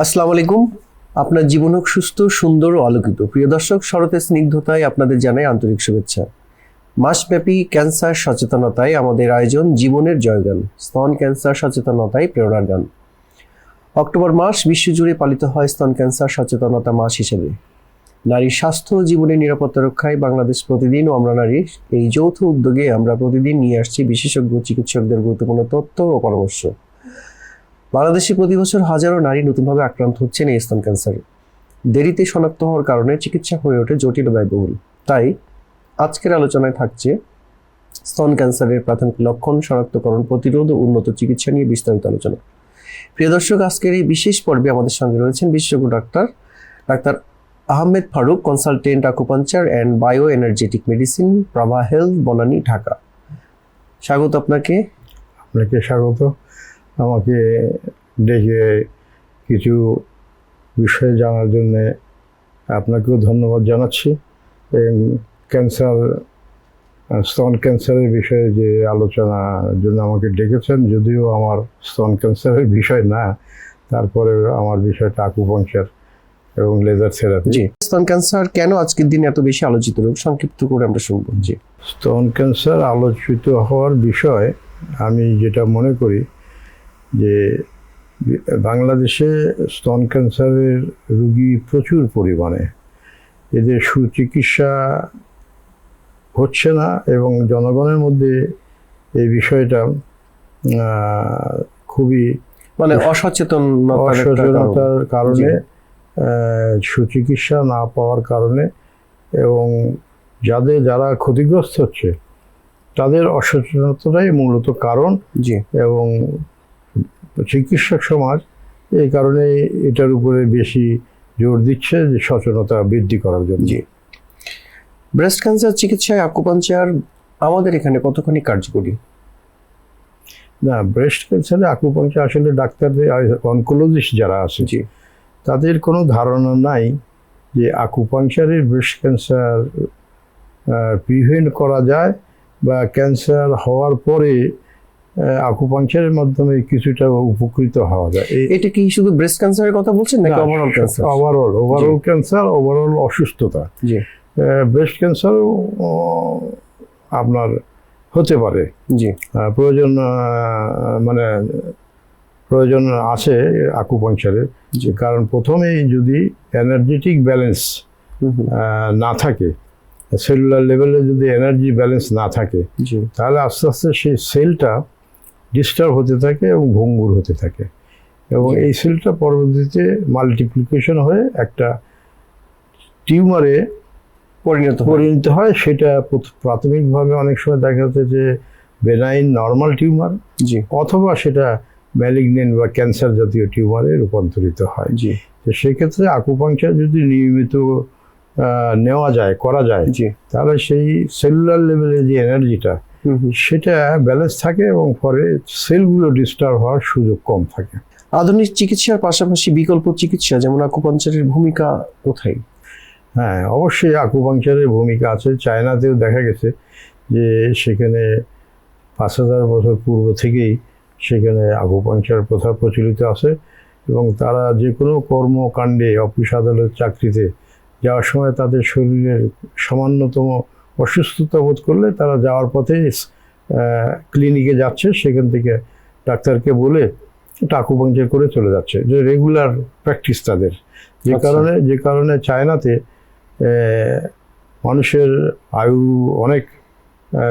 আসসালামু আলাইকুম। আপনার জীবন হোক সুস্থ, সুন্দর ও আলোকিত। প্রিয় দর্শক, শরতের স্নিগ্ধতায় আপনাদের জানাই আন্তরিক শুভেচ্ছা। মাসব্যাপী ক্যান্সার সচেতনতায় আমাদের আয়োজন জীবনের জয়গান। স্তন ক্যান্সার সচেতনতায় প্রেরণার গান। অক্টোবর মাস বিশ্বজুড়ে পালিত হয় স্তন ক্যান্সার সচেতনতা মাস হিসেবে। নারীর স্বাস্থ্য ও জীবনের নিরাপত্তা রক্ষায় বাংলাদেশ প্রতিদিন ও আমরা নারীর এই যৌথ উদ্যোগে আমরা প্রতিদিন নিয়ে আসছি বিশেষজ্ঞ, চিকিৎসকদের গুরুত্বপূর্ণ তথ্য ও পরামর্শ। বাংলাদেশে প্রতি বছর হাজারো নারী নতুনভাবে আক্রান্ত হচ্ছেন এই স্তন ক্যান্সারে। দেরিতে শনাক্ত হওয়ার কারণে চিকিৎসা হয়ে ওঠে জটিল ব্যয়বহুল। তাই আজকের আলোচনায় থাকছে স্তন ক্যান্সারের প্রাথমিক লক্ষণ শনাক্তকরণ প্রতিরোধ ও উন্নত চিকিৎসা নিয়ে বিস্তারিত আলোচনা। প্রিয় দর্শক, আজকের এই বিশেষ পর্বে আমাদের সঙ্গে রয়েছেন বিশেষজ্ঞ doctor doctor Ahmed Faruk, consultant acupuncture and bio energetic medicine, Prabha Health, Banani, Dhaka. স্বাগত আপনাকে। আপনাকে স্বাগত। আমাকে ডেকে কিছু বিষয় জানার জন্য আপনাকেও ধন্যবাদ জানাচ্ছি। এবং ক্যান্সার স্তন ক্যান্সারের বিষয়ে যে আলোচনার জন্য আমাকে ডেকেছেন যদিও আমার স্তন ক্যান্সারের বিষয় না তারপরে আমার বিষয়টা আকুপাংচার এবং লেজার থেরাপি। জি স্তন ক্যান্সার কেন আজকের দিনে এত বেশি আলোচিত? রোগ সংক্ষিপ্ত করে আমরা শুনব। জি। স্তন ক্যান্সার আলোচিত হওয়ার বিষয় আমি যেটা মনে করি যে বাংলাদেশে স্তন ক্যান্সারের রুগী প্রচুর পরিমাণে। এদের সুচিকিৎসা হচ্ছে না এবং জনগণের মধ্যে এই বিষয়টা খুবই মানে অসচেতন অসচেতনতার কারণে। সুচিকিৎসা না পাওয়ার কারণে এবং যাদের যারা ক্ষতিগ্রস্ত হচ্ছে তাদের অসচেতনতাই মূলত কারণ জি। এবং চিকিৎসক সমাজ এই কারণে এটার উপরে বেশি জোর দিচ্ছে যে সচেতনতা বৃদ্ধি করার জন্য। ব্রেস্ট ক্যান্সার চিকিৎসায় আকুপাঞ্চার আমাদের এখানে কতখানি কার্যকরী? না ব্রেস্ট ক্যান্সারে আকুপাঞ্চার আসলে ডাক্তারদের অনকোলজিস্ট যারা আছে জি। তাদের কোনো ধারণা নাই যে আকুপাংচারের ব্রেস্ট ক্যান্সার প্রিভেন্ট করা যায় বা ক্যান্সার হওয়ার পরে আকুপাংচারের মাধ্যমে কিছুটা উপকৃত হওয়া যায়। এটা কি শুধু ব্রেস্ট ক্যান্সারের কথা বলছেন নাকি overall cancer overall overall cancer overall অসুস্থতা। জি। ব্রেস্ট ক্যান্সার আপনার হতে পারে। জি। প্রয়োজন মানে প্রয়োজন আছে আকুপাংচারের। কারণ প্রথমেই যদি এনার্জেটিক ব্যালেন্স না থাকে সেলুলার লেভেলে যদি এনার্জি ব্যালেন্স না থাকে তাহলে আস্তে আস্তে সেই সেলটা ডিস্টার্ব হতে থাকে এবং ভঙ্গুর হতে থাকে। এবং এই সেলটা পরবর্তীতে মাল্টিপ্লিকেশন হয়ে একটা টিউমারে পরিণত পরিণত হয়। সেটা প্রথ- প্রাথমিকভাবে অনেক সময় দেখা যাচ্ছে যে বেনাইন নর্মাল টিউমার জি। অথবা সেটা ম্যালিগনেন্ট বা ক্যান্সার জাতীয় টিউমারে রূপান্তরিত হয়। জি। তো সেক্ষেত্রে আকুপাংচার যদি নিয়মিত নেওয়া যায় করা যায় জি। তাহলে সেই সেলুলার লেভেলে যে এনার্জিটা। সেটা ব্যালেন্স থাকে এবং পরে সেলগুলো ডিস্টার্ব হওয়ার সুযোগ কম থাকে। আধুনিক চিকিৎসার পাশাপাশি বিকল্প চিকিৎসা যেমন আকুপাঞ্চারের ভূমিকা কোথায়? হ্যাঁ অবশ্যই আকুপাংচারের ভূমিকা আছে। চায়নাতেও দেখা গেছে যে সেখানে পাঁচ হাজার বছর পূর্ব থেকেই সেখানে আকুপাংচার প্রথা প্রচলিত আছে এবং তারা যে কোনো কর্মকাণ্ডে অফিস আদালত চাকরিতে যাওয়ার সময় তাদের শরীরের সামান্যতম অসুস্থতা বোধ করলে তারা যাওয়ার পথে ক্লিনিকে যাচ্ছে সেখান থেকে ডাক্তারকে বলে এটা আকুপাংচার করে চলে যাচ্ছে। যে রেগুলার প্র্যাকটিস তাদের। যে আচ্ছা। কারণে যে কারণে চায়নাতে মানুষের আয়ু অনেক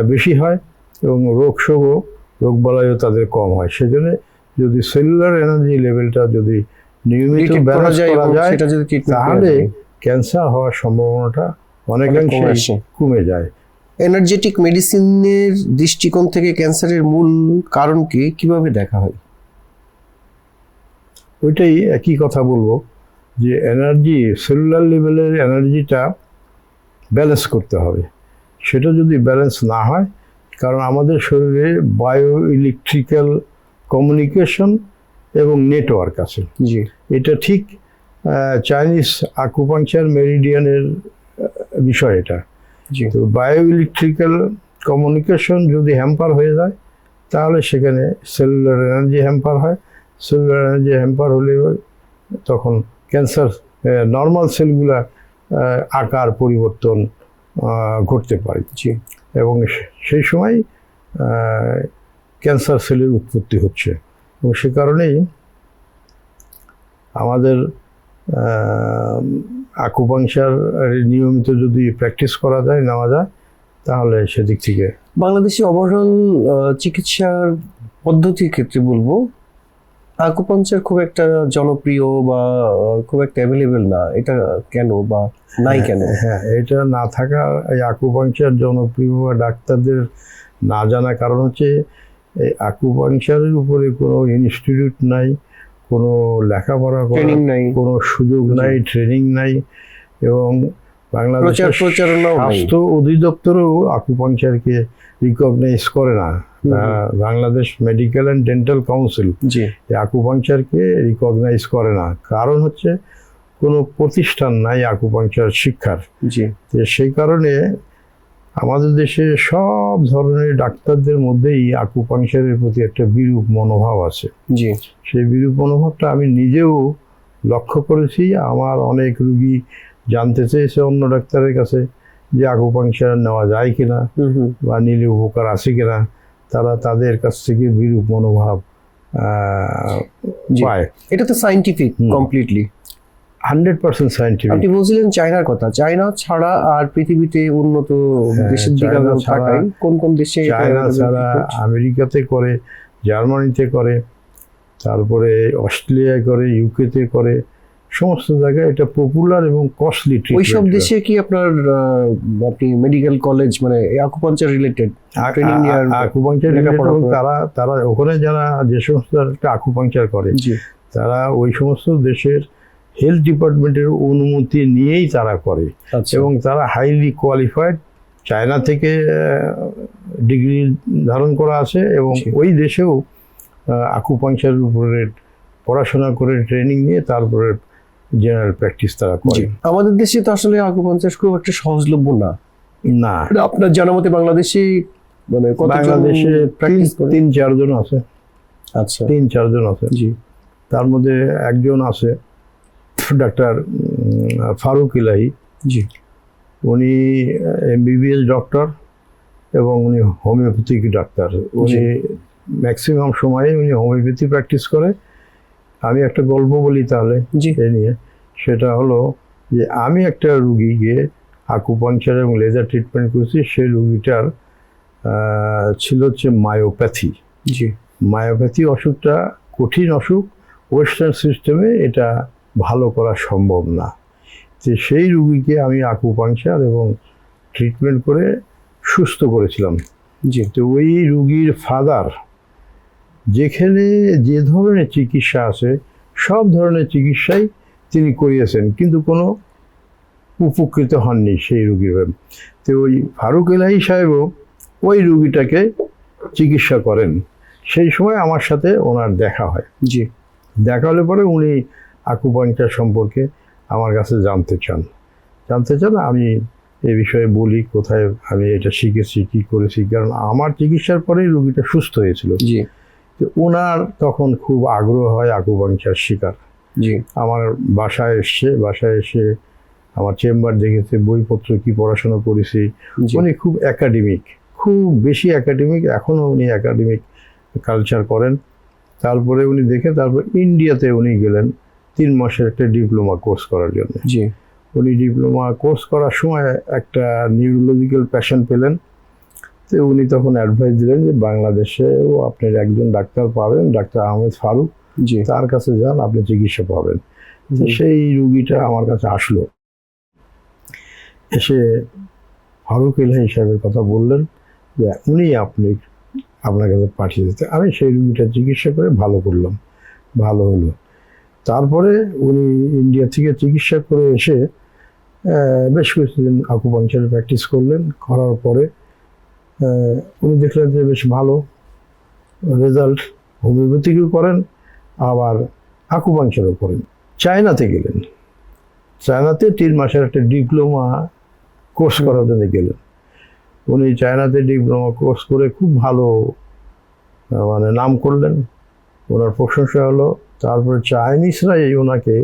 বেশি হয় এবং রোগ শোকও রোগ বালাইও তাদের কম হয়। সেজন্য যদি সেলুলার এনার্জি লেভেলটা যদি নিয়মিত ব্যালেন্স করা যায় তাহলে ক্যান্সার হওয়ার সম্ভাবনাটা অনেকাংশে কমে যায়। এনার্জেটিক মেডিসিনের দৃষ্টিকোণ থেকে ক্যান্সারের মূল কারণ কি কীভাবে দেখা হয়? ওইটাই একই কথা বলব যে এনার্জি সেলুলার লেভেলের এনার্জিটা ব্যালেন্স করতে হবে। সেটা যদি ব্যালেন্স না হয় কারণ আমাদের শরীরে বায়ো ইলেকট্রিক্যাল কমিউনিকেশন এবং নেটওয়ার্ক আছে। জি। এটা ঠিক চাইনিজ আকুপাংচার মেরিডিয়ানের বিষয় এটা। তো বায়ো ইলেকট্রিক্যাল কমিউনিকেশন যদি হ্যাম্পার হয়ে যায় তাহলে সেখানে সেলুলার এনার্জি হ্যাম্পার হয়। সেলুলার এনার্জি হ্যাম্পার হলে তখন ক্যান্সার নর্মাল সেলগুলা আকার পরিবর্তন ঘটতে পারে। এবং সেই সময় ক্যান্সার সেলের উৎপত্তি হচ্ছে। এবং সে কারণেই আমাদের আকুপাংশার নিয়মিত যদি প্র্যাকটিস করা যায় নেওয়া যায় তাহলে সেদিক থেকে। বাংলাদেশে ওভারঅল চিকিৎসার পদ্ধতির ক্ষেত্রে বলব আকুপাঞ্চার খুব একটা জনপ্রিয় বা খুব একটা অ্যাভেলেবেল না। এটা কেন বা নাই কেন? হ্যাঁ এটা না থাকা এই আকুপাংশার জনপ্রিয় বা ডাক্তারদের না জানা কারণ হচ্ছে এই আকুপাংশারের উপরে কোনো ইনস্টিটিউট নাই। কোনো লেখাপড়া ট্রেনিং নাই। কোনো সুযোগ নাই ট্রেনিং নাই এবং বাংলাদেশের স্বাস্থ্য অধিদপ্তরও আকুপাংচারকে রিকগনাইজ করে না। Bangladesh medical and dental council আকুপাংচারকে recognise করে না। কারণ হচ্ছে কোনো প্রতিষ্ঠান নাই আকুপাংচার শিক্ষার। সেই কারণে আমাদের দেশে সব ধরনের ডাক্তারদের মধ্যেই আকুপাংচারের প্রতি একটা বিরূপ মনোভাব আছে। জি। সেই বিরূপ মনোভাবটা আমি নিজেও লক্ষ্য করেছি। আমার অনেক রুগী জানতে চেয়েছে অন্য ডাক্তারের কাছে যে আকুপাংচার নেওয়া যায় কিনা বা নিলে উপকার আছে কিনা। তারা তাদের কাছ থেকে বিরূপ মনোভাব আহ, পায়। এটা তো scientific completely hundred percent scientific আপনি বলছিলেন চায়নার কথা। চায়না ছাড়া আর পৃথিবীতে উন্নত হ্যাঁ, দেশের দিকে তাকাই কোন কোন দেশে চায়না ছাড়া আমেরিকাতে করে জার্মানিতে করে তারপরে অস্ট্রেলিয়ায় করে ইউকেতে করে সমস্ত জায়গায় এটা পপুলার এবং কস্টলি ওইসব দেশে কি আপনার আপনি মেডিকেল কলেজ মানে আকুপাঞ্চার রিলেটেড করে। তারা তারা ওখানে যারা যে সমস্ত আকুপাংচার করে জি। তারা ওই সমস্ত দেশের হেলথ ডিপার্টমেন্টের অনুমতি নিয়েই তারা করে। আচ্ছা। এবং তারা হাইলি কোয়ালিফাইড চায়না থেকে ডিগ্রি ধারণ করা আছে এবং ওই দেশেও আকুপাংচারের উপরে পড়াশোনা করে ট্রেনিং নিয়ে তারপরে জেনারেল প্র্যাকটিস তারা করে। আমাদের দেশে তো আসলে আকুপাঞ্চার খুব একটা সহজলভ্য না। না। আপনার জানা মতে বাংলাদেশে মানে বাংলাদেশে প্র্যাকটিস তিন চারজন আছে। আচ্ছা। তিন চারজন আছে। জি। তার মধ্যে একজন আছে। ডাক্তার ফারুক ইলাহি। জি। উনি এমবিবিএস ডক্টর এবং উনি হোমিওপ্যাথিক ডাক্তার উনি ম্যাক্সিমাম সময়ে উনি হোমিওপ্যাথি প্র্যাকটিস করে। আমি একটা গল্প বলি তাহলে এ নিয়ে। সেটা হলো যে আমি একটা রুগীকে আকুপাংচার এবং লেজার ট্রিটমেন্ট করেছি সেই রুগীটার ছিল হচ্ছে মায়োপ্যাথি জি। মায়োপ্যাথি অসুখটা কঠিন অসুখ ওয়েস্টার্ন সিস্টেমে এটা ভালো করা সম্ভব না। তো সেই রুগীকে আমি আকুপাংচার এবং ট্রিটমেন্ট করে সুস্থ করেছিলাম। জি। তো ওই রুগীর ফাদার যেখানে যে ধরনের চিকিৎসা আছে সব ধরনের চিকিৎসাই তিনি করিয়েছেন কিন্তু কোনো উপকৃত হননি সেই রুগীর তো ওই ফারুক এলাহি সাহেবও ওই রুগীটাকে চিকিৎসা করেন। সেই সময় আমার সাথে ওনার দেখা হয়। জি। দেখা হলে পরে উনি আকুপাংচার সম্পর্কে আমার কাছে জানতে চান। জানতে চান আমি এ বিষয়ে বলি কোথায় আমি এটা শিখেছি কী করেছি কারণ আমার চিকিৎসার পরেই রুগীটা সুস্থ হয়েছিল। জি। তো ওনার তখন খুব আগ্রহ হয় আকুপাংচার শিকার। জি। আমার বাসায় এসছে বাসায় এসে আমার চেম্বার দেখেছে বইপত্র কি পড়াশোনা করেছি। উনি খুব একাডেমিক খুব বেশি একাডেমিক এখনও উনি একাডেমিক কালচার করেন। তারপরে উনি দেখে তারপর ইন্ডিয়াতে উনি গেলেন। তিন মাসের একটা ডিপ্লোমা কোর্স করার জন্য। জি। উনি ডিপ্লোমা কোর্স করার সময় একটা নিউরোলজিক্যাল প্যাশন পেলেন। তো উনি তখন অ্যাডভাইস দিলেন যে বাংলাদেশেও আপনার একজন ডাক্তার পাবেন ডাক্তার আহমেদ ফারুক। জি। তার কাছে যান আপনি চিকিৎসা পাবেন। সেই রুগীটা আমার কাছে আসলো। এসে ফারুক ইলাহি সাহেবের কথা বললেন যে উনি আপনি আপনার কাছে পাঠিয়ে দিতে। আমি সেই রুগীটা চিকিৎসা করে ভালো করলাম। ভালো হলো। তারপরে উনি ইন্ডিয়া থেকে চিকিৎসা করে এসে বেশ কিছুদিন আকুপাংচার প্র্যাকটিস করলেন। করার পরে উনি দেখলেন যে বেশ ভালো রেজাল্ট হোমিওপ্যাথিকেও করেন আবার আকুপাংচারও করেন। চায়নাতে গেলেন। চায়নাতে তিন মাসের একটা ডিপ্লোমা কোর্স করার জন্য গেলেন। উনি চায়নাতে ডিপ্লোমা কোর্স করে খুব ভালো মানে নাম করলেন। ওনার প্রশংসা হলো তারপরে চাইনিজরাই ওনাকে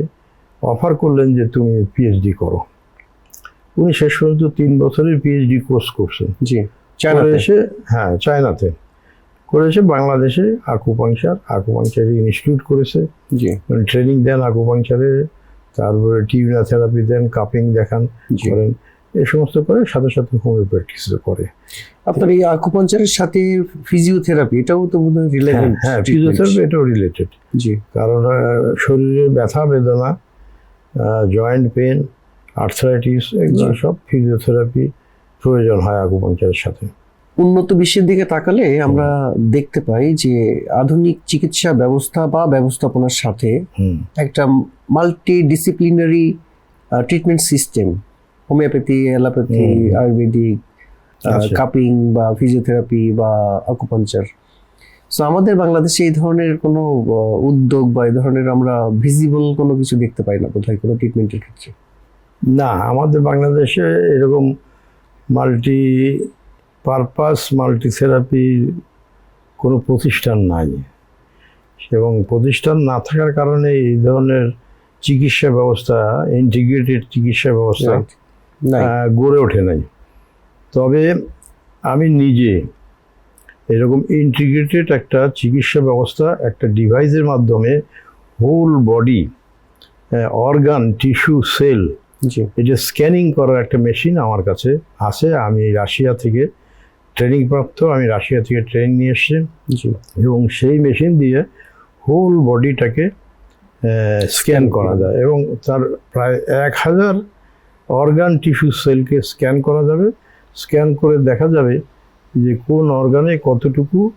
অফার করলেন যে তুমি পিএইচডি করো। উনি শেষ পর্যন্ত তিন বছরের পিএইচডি কোর্স করছেন। জি এসে হ্যাঁ চায়নাতে। করে এসে বাংলাদেশে আকুপাংচার আকুপাংচার ইনস্টিটিউট করেছে। জি। ট্রেনিং দেন আকুপাংচারে তারপরে টিউনা থেরাপি দেন কাপিং দেখান করেন। এই সমস্ত করে সাথে সাথে হোমিওপ্যাথিক্সও করে। আপনার এই আকুপাঞ্চারের সাথে ফিজিওথেরাপি এটাও তো বোধহয় হ্যাঁ রিলেটেড হ্যাঁ ফিজিওথেরাপি এটাও রিলেটেড জি। কারণ শরীরে ব্যথা বেদনা জয়েন্ট পেন আর্থ্রাইটিস এগুলো সব ফিজিওথেরাপি প্রয়োজন হয় আকুপাংচারের সাথে। উন্নত বিশ্বের দিকে তাকালে আমরা দেখতে পাই যে আধুনিক চিকিৎসা ব্যবস্থা বা ব্যবস্থাপনার সাথে একটা multi disciplinary treatment system homeopathy allopathy Ayurvedic cupping বা ফিজিওথেরাপি বা আকুপাঞ্চার সো আমাদের বাংলাদেশে এই ধরনের কোনো উদ্যোগ বা এই ধরনের আমরা ভিজিবল কোনো কিছু দেখতে পাই না বোধহয় কোনো ট্রিটমেন্টের ক্ষেত্রে? না আমাদের বাংলাদেশে এরকম মাল্টি পারপাস মাল্টি থেরাপি কোনো প্রতিষ্ঠান নাই। এবং প্রতিষ্ঠান না থাকার কারণে এই ধরনের চিকিৎসা ব্যবস্থা ইন্টিগ্রেটেড চিকিৎসা ব্যবস্থা গড়ে ওঠে নাই। তবে আমি নিজে এরকম ইন্টিগ্রেটেড একটা চিকিৎসা ব্যবস্থা একটা ডিভাইসের মাধ্যমে whole body organ tissue cell জি। এটা স্ক্যানিং করার একটা মেশিন আমার কাছে আছে। আমি রাশিয়া থেকে ট্রেনিং প্রাপ্ত আমি রাশিয়া থেকে ট্রেনিং নিয়ে এসেছি। এবং সেই মেশিন দিয়ে হোল বডিটাকে স্ক্যান করা যায়। এবং তার প্রায় এক হাজার অর্গান টিস্যু সেলকে স্ক্যান করা যাবে। স্ক্যান করে দেখা যাবে যে কোন অর্গানে কতটুকু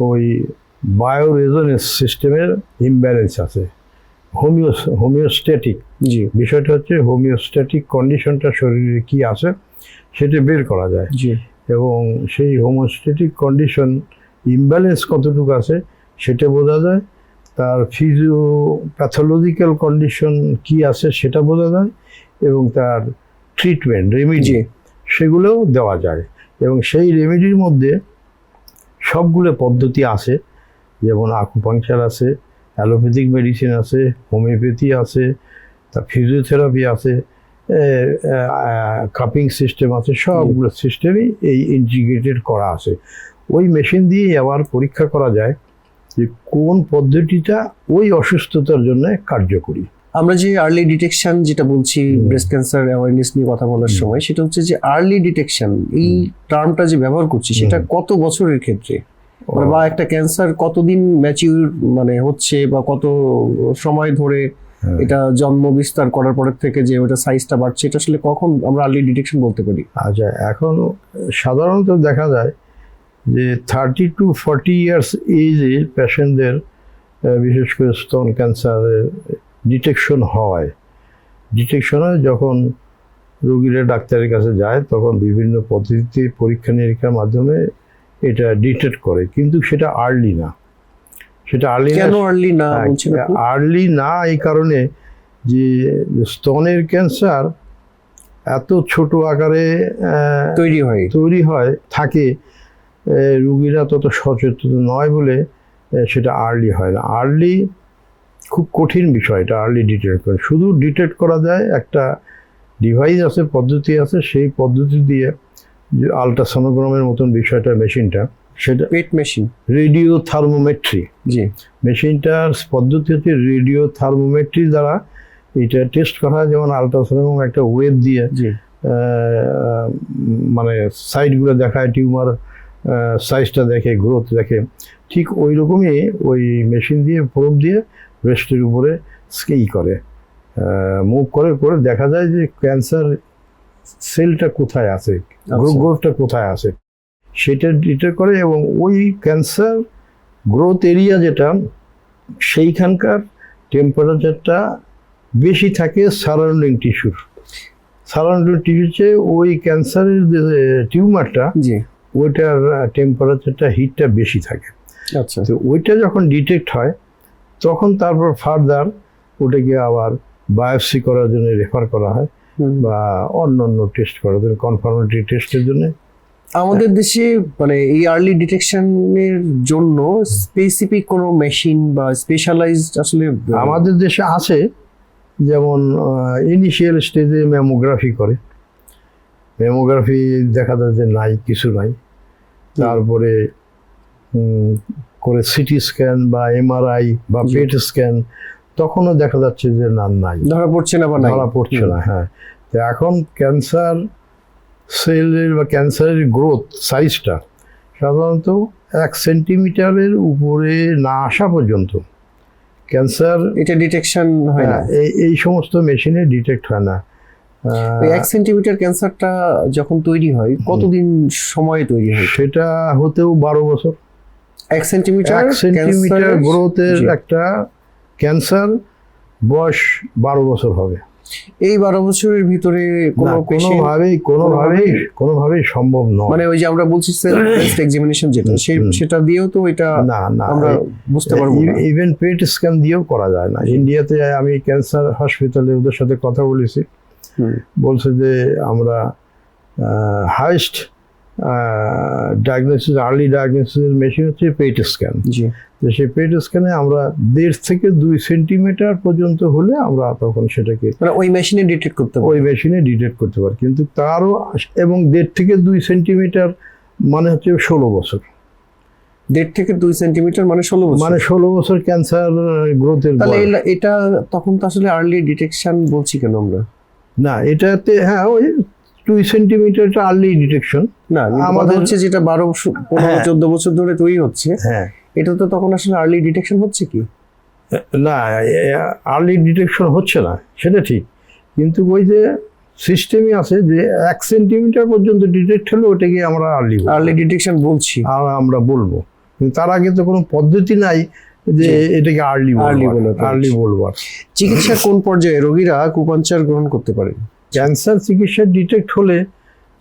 ওই বায়োরেজনেন্স সিস্টেমের ইমব্যালেন্স আছে। Homeo homeostatic. জি। বিষয়টা হচ্ছে হোমিওস্ট্যাটিক কন্ডিশনটা শরীরে কি আছে সেটা বের করা যায়। জি। এবং সেই হোমোস্ট্যাটিক কন্ডিশন ইমব্যালেন্স কতটুকু আছে সেটা বোঝা যায়। তার ফিজিও প্যাথোলজিক্যাল কন্ডিশন কি আছে সেটা বোঝা যায় এবং তার ট্রিটমেন্ট রেমিডি সেগুলোও দেওয়া যায়। এবং সেই রেমেডির মধ্যে সবগুলো পদ্ধতি আছে যেমন আকুপাংচার আছে অ্যালোপ্যাথিক মেডিসিন আছে হোমিওপ্যাথি আছে তা ফিজিওথেরাপি আছে কাপিং সিস্টেম আছে সবগুলো সিস্টেমই এই ইন্টিগ্রেটেড করা আছে। ওই মেশিন দিয়েই আবার পরীক্ষা করা যায় যে কোন পদ্ধতিটা ওই অসুস্থতার জন্য কার্যকরী। আমরা যে আর্লি ডিটেকশন যেটা বলছি ব্রেস্ট ক্যান্সার অ্যাওয়ারনেস নিয়ে কথা বলার সময় সেটা হচ্ছে যে আর্লি ডিটেকশন এই টার্মটা যে ব্যবহার করছি সেটা কত বছরের ক্ষেত্রে? মানে বা একটা ক্যান্সার কতদিন ম্যাচিউর মানে হচ্ছে বা কত সময় ধরে হ্যাঁ। এটা জন্ম বিস্তার করার পরের থেকে যে ওটা সাইজটা বাড়ছে এটা আসলে কখন আমরা আর্লি ডিটেকশন বলতে পারি? আচ্ছা এখন সাধারণত দেখা যায় যে থার্টি টু ফর্টি ইয়ার্স এজে পেশেন্টদের বিশেষ করে স্তন ক্যান্সারের ডিটেকশন হয়। ডিটেকশন হয় যখন রোগীরা ডাক্তারের কাছে যায় তখন বিভিন্ন পদ্ধতিতে পরীক্ষা নিরীক্ষার মাধ্যমে এটা ডিটেক্ট করে। কিন্তু সেটা আর্লি না। সেটা আর্লি কেন আর্লি না হ্যাঁ? আর্লি না এই কারণে যে স্তনের ক্যান্সার এত ছোট আকারে তৈরি হয়। তৈরি হয় থাকে। রুগীরা তত সচেতন নয় বলে সেটা আর্লি হয় না। আর্লি খুব কঠিন বিষয় এটা আর্লি ডিটেক্ট করে। শুধু ডিটেক্ট করা যায় একটা ডিভাইস আছে পদ্ধতি আছে সেই পদ্ধতি দিয়ে যে আলট্রাসোনোগ্রামের মতন বিষয়টা মেশিনটা সেটা পেট মেশিন রেডিও থার্মোমেট্রি জি। মেশিনটার পদ্ধতি হচ্ছে রেডিও থার্মোমেট্রি দ্বারা এটা টেস্ট করা হয় যেমন আলট্রাসাউন্ড একটা ওয়েব দিয়ে জি। মানে সাইডগুলো দেখায় টিউমার সাইজটা দেখে গ্রোথ দেখে ঠিক ওই রকমই ওই মেশিন দিয়ে প্রোব দিয়ে ব্রেস্টের উপরে স্কেই করে। মুভ করে করে দেখা যায় যে ক্যান্সার সেলটা কোথায় আছে আচ্ছা। গ্রোথটা কোথায় আছে। সেটা ডিটেক্ট করে এবং ওই ক্যান্সার গ্রোথ এরিয়া যেটা সেইখানকার টেম্পারেচারটা বেশি থাকে সারাউন্ডিং টিস্যুর সারাউন্ডিং টিস্যুর চেয়ে ওই ক্যান্সারের যে টিউমারটা ওইটার টেম্পারেচারটা হিটটা বেশি থাকে। আচ্ছা। তো ওইটা যখন ডিটেক্ট হয় তখন তারপর ফার্দার ওটাকে আবার বায়োপসি করার জন্য রেফার করা হয় বা অন্য অন্য টেস্ট করার জন্য কনফার্মেটরি টেস্টের জন্য। আমাদের দেশে মানে এই আর্লি ডিটেকশনের জন্য স্পেসিফিক কোনো মেশিন বা স্পেশালাইজড আসলে আমাদের দেশে আছে যেমন ইনিশিয়াল স্টেজে ম্যামোগ্রাফি করে। ম্যামোগ্রাফি দেখা যায় যে নাই কিছু নাই। তারপরে করে সিটি স্ক্যান বা এমআরআই বা পেট স্ক্যান তখনও দেখা যাচ্ছে যে না নাই। ধরা পড়ছে না বা ধরা পড়ছে না হ্যাঁ। তো এখন ক্যান্সার সেলের বা ক্যান্সারের গ্রোথ সাইজটা সাধারণত এক সেন্টিমিটারের উপরে না আসা পর্যন্ত। ক্যান্সার এটা ডিটেকশন হয় না। এই এই সমস্ত মেশিনে ডিটেক্ট হয় না। এক সেন্টিমিটার ক্যান্সারটা যখন তৈরি হয় কতদিন সময়ে তৈরি হয়? সেটা হতেও বারো বছর। এক সেন্টিমিটার সেন্টিমিটার গ্রোথের একটা ক্যান্সার বয়স বারো বছর হবে। এই বারো বছরের ভিতরে কোনোভাবেই কোনোভাবেই কোনোভাবেই সম্ভব নয়। মানে ওই যে আমরা বলছি সেলফ এক্সামিনেশন যেটা সেটা দিয়েও তো এটা না না আমরা বুঝতে পারব ইভেন পেট স্ক্যান দিয়েও করা যায় না। ইন্ডিয়াতে আমি ক্যান্সার হসপিটালে ওদের সাথে কথা বলেছি। বলছে যে আমরা হাইস্ট ডায়াগনোসিস আর্লি ডায়াগনোসিসের মেশিন হচ্ছে পেট স্ক্যান তো সেই পেট স্ক্যানে আমরা দেড় থেকে দুই সেন্টিমিটার পর্যন্ত হলে আমরা তখন সেটাকে মানে ওই মেশিনে ডিটেক্ট করতে পারব ওই মেশিনে ডিটেক্ট করতে পারি। কিন্তু তারও এবং দেড় থেকে দুই সেন্টিমিটার মানে হচ্ছে ষোলো বছর। দেড় থেকে দুই সেন্টিমিটার মানে ষোলো বছর? মানে ষোলো বছর ক্যান্সার গ্রোথের তাহলে এটা তখন তো আসলে আর্লি ডিটেকশন বলছি কেন আমরা? না এটাতে হ্যাঁ ওই দুই সেন্টিমিটারটা আর্লি ডিটেকশন না আমাদের হচ্ছে যেটা বারো বছর পনেরো হ্যাঁ। চোদ্দ বছর ধরে তৈরি হচ্ছে হ্যাঁ। এটা তো তখন আসলে আর্লি ডিটেকশন হচ্ছে কি? না আর্লি ডিটেকশন হচ্ছে না সেটা ঠিক। কিন্তু ওই যে সিস্টেমই আছে যে এক সেন্টিমিটার পর্যন্ত ডিটেক্ট হলে ওটাকে আমরা আর্লি আর্লি ডিটেকশন বলছি। আর আমরা বলব। কিন্তু তার আগে তো কোনো পদ্ধতি নাই যে এটাকে আর্লি বলে আর্লি বলব চিকিৎসা কোন পর্যায়ে রোগীরা কুপাঞ্চার গ্রহণ করতে পারে? ক্যান্সার চিকিৎসা ডিটেক্ট হলে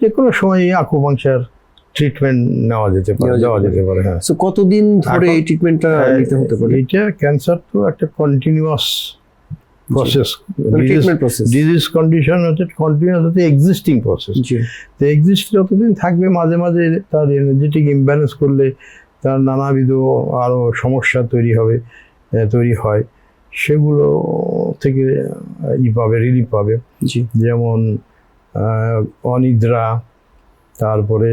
যে কোনো সময় আকুপাংচার ট্রিটমেন্ট নেওয়া যেতে পারে নেওয়া যেতে দেওয়া পারে। যেতে পারে হ্যাঁ। সো কতদিন ধরে এই ট্রিটমেন্টটা নিতে হতে পারে? এটা ক্যান্সার তো একটা কন্টিনিউয়াস প্রসেস ডিজিজ কন্ডিশন হচ্ছে কন্টিনিউয়াস হচ্ছে এক্সিস্টিং প্রসেস তো এক্সিস্ট যতদিন থাকবে মাঝে মাঝে তার এনার্জেটিক ইমব্যালেন্স করলে তার নানাবিধ আরও সমস্যা তৈরি হবে তৈরি হয়। সেগুলো থেকে ই পাবে রিলিফ পাবে। যেমন অনিদ্রা তারপরে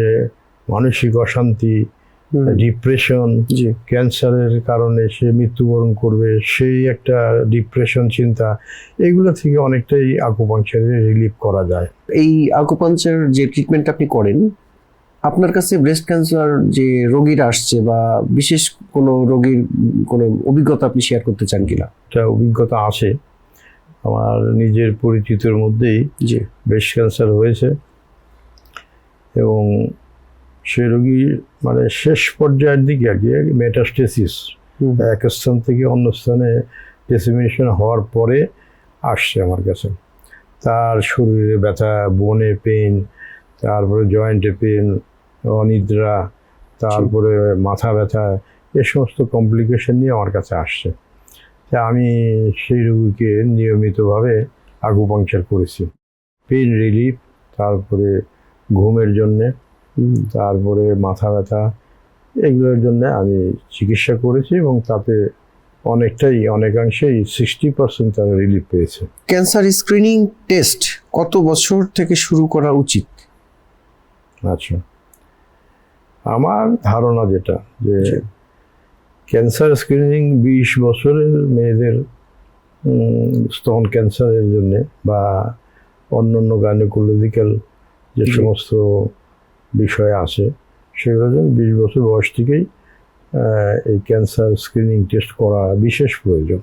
মানসিক অশান্তি ডিপ্রেশন ক্যান্সারের কারণে সে মৃত্যুবরণ করবে সেই একটা ডিপ্রেশন চিন্তা এগুলো থেকে অনেকটাই আকুপাংচারে রিলিফ করা যায়। এই আকুপাঞ্চার যে ট্রিটমেন্ট আপনি করেন আপনার কাছে ব্রেস্ট ক্যান্সার যে রোগীরা আসছে বা বিশেষ কোনো রোগীর কোনো অভিজ্ঞতা আপনি শেয়ার করতে চান কিনা? একটা অভিজ্ঞতা আছে। আমার নিজের পরিচিতের মধ্যেই যে ব্রেস্ট ক্যান্সার হয়েছে। এবং সে রোগী মানে শেষ পর্যায়ের দিকে আর কি মেটাস্টেসিস এক স্থান থেকে অন্য স্থানে ডেসিমিনেশন হওয়ার পরে আসছে আমার কাছে। তার শরীরে ব্যথা বনে পেন তারপরে জয়েন্টে পেন অনিদ্রা তারপরে মাথা ব্যথা এ সমস্ত কমপ্লিকেশন নিয়ে আমার কাছে আসছে। তা আমি সেই রোগীকে নিয়মিতভাবে আকুপাংচার করেছি। পেন রিলিফ তারপরে ঘুমের জন্যে তারপরে মাথা ব্যথা এগুলোর জন্য আমি চিকিৎসা করেছি এবং তাতে অনেকটাই অনেকাংশেই সিক্সটি পার্সেন্ট তারা রিলিফ পেয়েছে। ক্যান্সার স্ক্রিনিং টেস্ট কত বছর থেকে শুরু করা উচিত? আচ্ছা। আমার ধারণা যেটা যে ক্যান্সার স্ক্রিনিং বিশ বছরের মেয়েদের স্তন ক্যান্সারের জন্যে বা অন্যান্য গাইনোকোলজিক্যাল যে সমস্ত বিষয় আছে সেগুলো জন্য বিশ বছর বয়স থেকেই এই ক্যান্সার স্ক্রিনিং টেস্ট করা বিশেষ প্রয়োজন।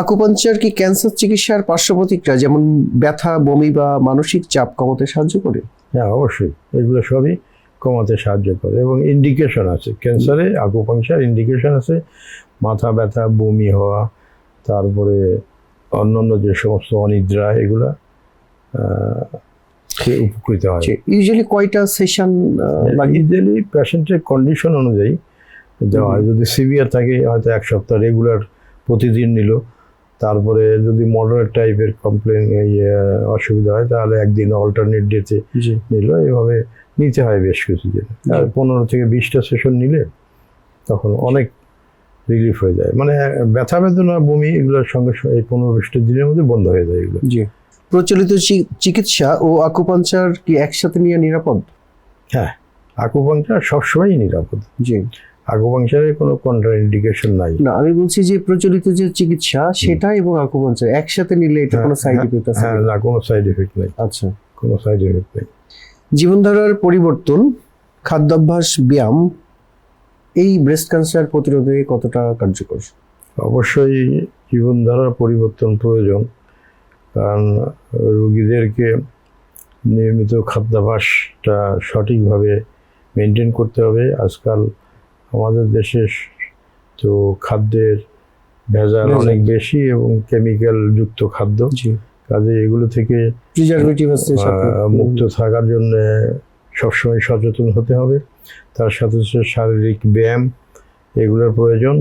আকুপাঞ্চার কি ক্যান্সার চিকিৎসার পার্শ্ব প্রতিক্রিয়া যেমন ব্যথা বমি বা মানসিক চাপ কমাতে সাহায্য করে? হ্যাঁ অবশ্যই। এগুলো সবই কমাতে সাহায্য করে এবং ইন্ডিকেশন আছে। ক্যান্সারে আকুপাংচার ইন্ডিকেশন আছে। মাথা ব্যথা বমি হওয়া তারপরে অন্যান্য যে সমস্ত অনিদ্রা এগুলা উপকৃত হয়। ইউজুয়ালি কয়টা সেশন ইউজুয়ালি পেশেন্টের কন্ডিশন অনুযায়ী দেওয়া হয়। যদি সিভিয়ার থাকে হয়তো এক সপ্তাহ রেগুলার প্রতিদিন নিল। তারপরে যদি মডারেট টাইপের কমপ্লেন অসুবিধা হয় তাহলে একদিন অল্টারনেট ডেতে নিল। এভাবে নিতে হয় বেশ কিছু কিছুদিন আর পনেরো থেকে বিশটা সেশন নিলে তখন অনেক রিলিফ হয়ে যায়। মানে ব্যথা বেদনা বমি এগুলোর সঙ্গে এই পনেরো বিশটা দিনের মধ্যে বন্ধ হয়ে যায় এগুলো। জি। প্রচলিত চিকিৎসা ও আকুপাঞ্চার কি একসাথে নিয়ে নিরাপদ? হ্যাঁ আকুপাংচার সবসময়ই নিরাপদ। জি। আকুপাংচারের কোনো কন্ট্রা ইন্ডিকেশন নাই। না আমি বলছি যে প্রচলিত যে চিকিৎসা সেটা এবং আকুপাঞ্চার একসাথে নিলে এটা কোনো সাইড ইফেক্ট আছে হ্যাঁ না কোনো সাইড এফেক্ট নেই। আচ্ছা। কোনো সাইড এফেক্ট নেই। জীবনধারার পরিবর্তন খাদ্যাভ্যাস ব্যায়াম এই ব্রেস্ট ক্যান্সার প্রতিরোধে কতটা কার্যকর? অবশ্যই জীবনধারার পরিবর্তন প্রয়োজন। কারণ রুগীদেরকে নিয়মিত খাদ্যাভ্যাসটা সঠিকভাবে মেনটেন করতে হবে। আজকাল আমাদের দেশে তো খাদ্যের ভেজাল। অনেক বেশি এবং কেমিক্যাল যুক্ত খাদ্য। কাজে এগুলো থেকে প্রিজারভেটিভ আছে সাথে। মুক্ত থাকার জন্য সবসময় সচেতন হতে হবে। তার সাথে সাথে শারীরিক ব্যায়াম এগুলোর প্রয়োজন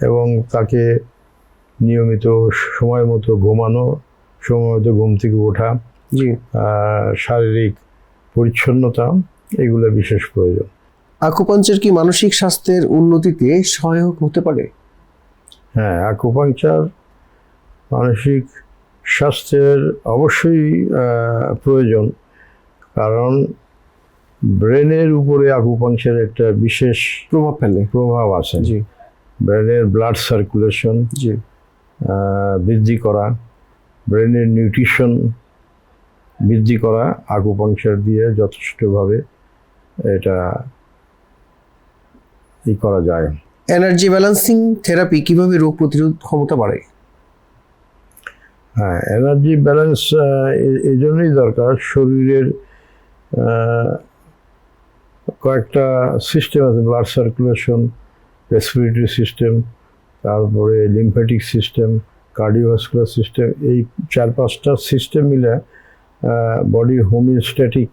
এবং তাকে নিয়মিত সময় মতো ঘুমানো সময় মতো ঘুম থেকে ওঠা শারীরিক পরিচ্ছন্নতা এগুলো বিশেষ প্রয়োজন। আকুপাঞ্চার কি মানসিক স্বাস্থ্যের উন্নতিতে সহায়ক হতে পারে? হ্যাঁ আকুপাংচার মানসিক স্বাস্থ্যের অবশ্যই প্রয়োজন। কারণ ব্রেনের উপরে আকুপাংচার একটা বিশেষ প্রভাব ফেলে। প্রভাব আছে। জি। ব্রেনের ব্লাড সার্কুলেশন জি। বৃদ্ধি করা ব্রেনের নিউট্রিশন বৃদ্ধি করা আকুপাংচার দিয়ে যথেষ্টভাবে এটা ই করা যায়। এনার্জি ব্যালেন্সিং থেরাপি কীভাবে রোগ প্রতিরোধ ক্ষমতা বাড়ায়? হ্যাঁ এনার্জি ব্যালেন্স এই জন্যই দরকার শরীরের কয়েকটা সিস্টেম আছে ব্লাড সার্কুলেশন রেসপিরেটরি সিস্টেম তারপরে লিম্ফ্যাটিক সিস্টেম কার্ডিওভাস্কুলার সিস্টেম এই চার পাঁচটা সিস্টেম মিলে বডির হোমিওস্ট্যাটিক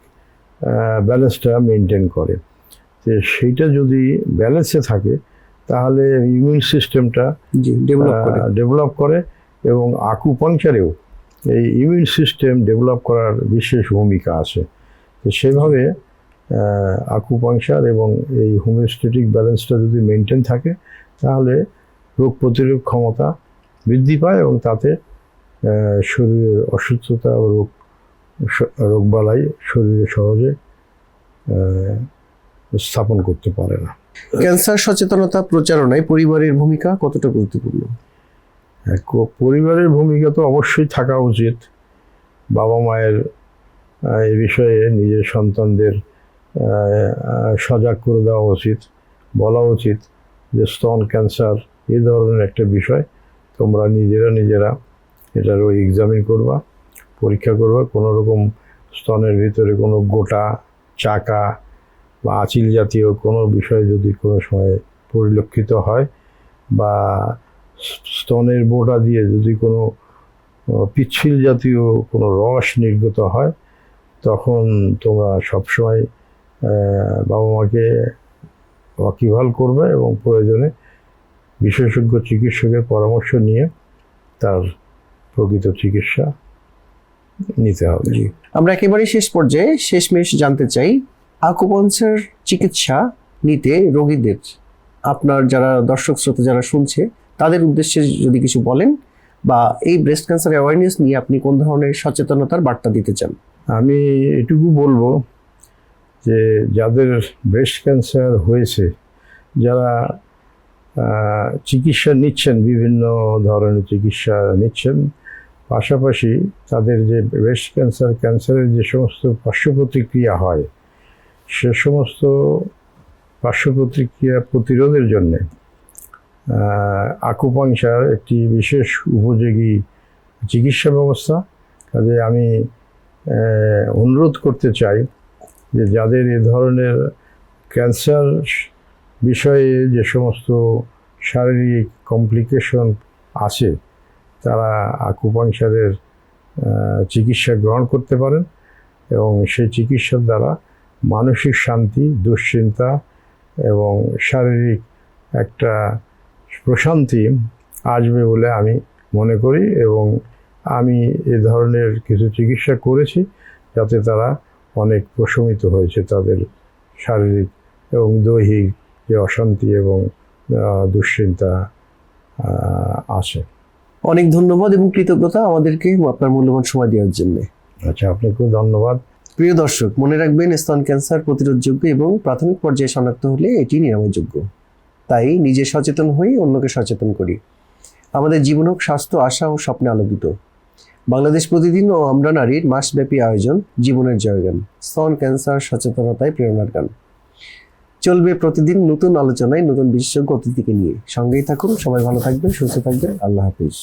ব্যালেন্সটা মেনটেন করে। তো সেইটা যদি ব্যালেন্সে থাকে তাহলে ইমিউন সিস্টেমটা ডেভেলপ করে। ডেভেলপ করে। এবং আকুপাংচারেও এই ইমিউন সিস্টেম ডেভেলপ করার বিশেষ ভূমিকা আছে। তো সেভাবে আকুপাংচার এবং এই হোমিওস্টেটিক ব্যালেন্সটা যদি মেনটেন থাকে, তাহলে রোগ প্রতিরোধ ক্ষমতা বৃদ্ধি পায় এবং তাতে শরীরের অসুস্থতা ও রোগ, রোগবালাই শরীরে সহজে স্থাপন করতে পারে না। ক্যান্সার সচেতনতা প্রচারণায় পরিবারের ভূমিকা কতটা গুরুত্বপূর্ণ? পরিবারের ভূমিকা তো অবশ্যই থাকা উচিত। বাবা মায়ের এ বিষয়ে নিজের সন্তানদের সজাগ করে দেওয়া উচিত, বলা উচিত যে স্তন ক্যান্সার এ ধরনের একটা বিষয়, তোমরা নিজেরা নিজেরা এটার ওই এক্সামিন করবা, পরীক্ষা করবা, কোনো রকম স্তনের ভিতরে কোনো গোটা চাকা বা আঁচিল জাতীয় কোনো বিষয় যদি কোনো সময় পরিলক্ষিত হয় বা স্তনের বোটা দিয়ে যদি কোনো পিচ্ছিল জাতীয় কোনো রস নির্গত হয়, তখন তোমরা সবসময় বাবা মাকে ওয়াকিভাল করবে এবং প্রয়োজনে বিশেষজ্ঞ চিকিৎসকের পরামর্শ নিয়ে তার প্রকৃত চিকিৎসা নিতে হবে। আমরা একেবারে শেষ পর্যায়ে শেষমেশ জানতে চাই আকুপাঞ্চার চিকিৎসা নিতে রোগীদের, আপনার যারা দর্শক শ্রোতা যারা শুনছে তাদের উদ্দেশ্যে যদি কিছু বলেন বা এই ব্রেস্ট ক্যান্সার অ্যাওয়ারনেস নিয়ে আপনি কোন ধরনের সচেতনতার বার্তা দিতে চান? আমি এটুকু বলব যে যাদের ব্রেস্ট ক্যান্সার হয়েছে, যারা চিকিৎসা নিচ্ছেন, বিভিন্ন ধরনের চিকিৎসা নিচ্ছেন, পাশাপাশি তাদের যে ব্রেস্ট ক্যান্সার ক্যান্সারের যে সমস্ত পার্শ্ব প্রতিক্রিয়া হয়, সে সমস্ত পার্শ্ব প্রতিক্রিয়া প্রতিরোধের জন্যে আকুপাংচার একটি বিশেষ উপযোগী চিকিৎসা ব্যবস্থা। কাজে আমি অনুরোধ করতে চাই যে যাদের এ ধরনের ক্যান্সার বিষয়ে যে সমস্ত শারীরিক কমপ্লিকেশন আছে, তারা আকুপাংচারের চিকিৎসা গ্রহণ করতে পারেন এবং সেই চিকিৎসার দ্বারা মানসিক শান্তি, দুশ্চিন্তা এবং শারীরিক একটা প্রশান্তি আসবে বলে আমি মনে করি এবং আমি এ ধরনের কিছু চিকিৎসা করেছি যাতে তারা অনেক প্রশমিত হয়েছে তাদের শারীরিক এবং দৈহিক যে অশান্তি এবং দুশ্চিন্তা আছে। অনেক ধন্যবাদ এবং কৃতজ্ঞতা আমাদেরকে আপনার মূল্যবান সময় দেওয়ার জন্য। আচ্ছা আপনাকেও ধন্যবাদ। প্রিয় দর্শক মনে রাখবেন স্তন ক্যান্সার প্রতিরোধযোগ্য এবং প্রাথমিক পর্যায়ে শনাক্ত হলে এটি নিরাময়যোগ্য। তাই নিজে সচেতন হয়ে অন্যকে সচেতন করি। আমাদের জীবন হোক, স্বাস্থ্য, আশা ও স্বপ্নে আলোকিত। বাংলাদেশ প্রতিদিন ও আমরা নারীর মাসব্যাপী আয়োজন, জীবনের জয়গান। স্তন ক্যান্সার, সচেতনতায় প্রেরণার গান। চলবে প্রতিদিন নতুন আলোচনায় নতুন বিশেষজ্ঞ অতিথিকে নিয়ে। সঙ্গেই থাকুন, সবাই ভালো থাকবেন, সুস্থ থাকবেন। আল্লাহ হাফিজ।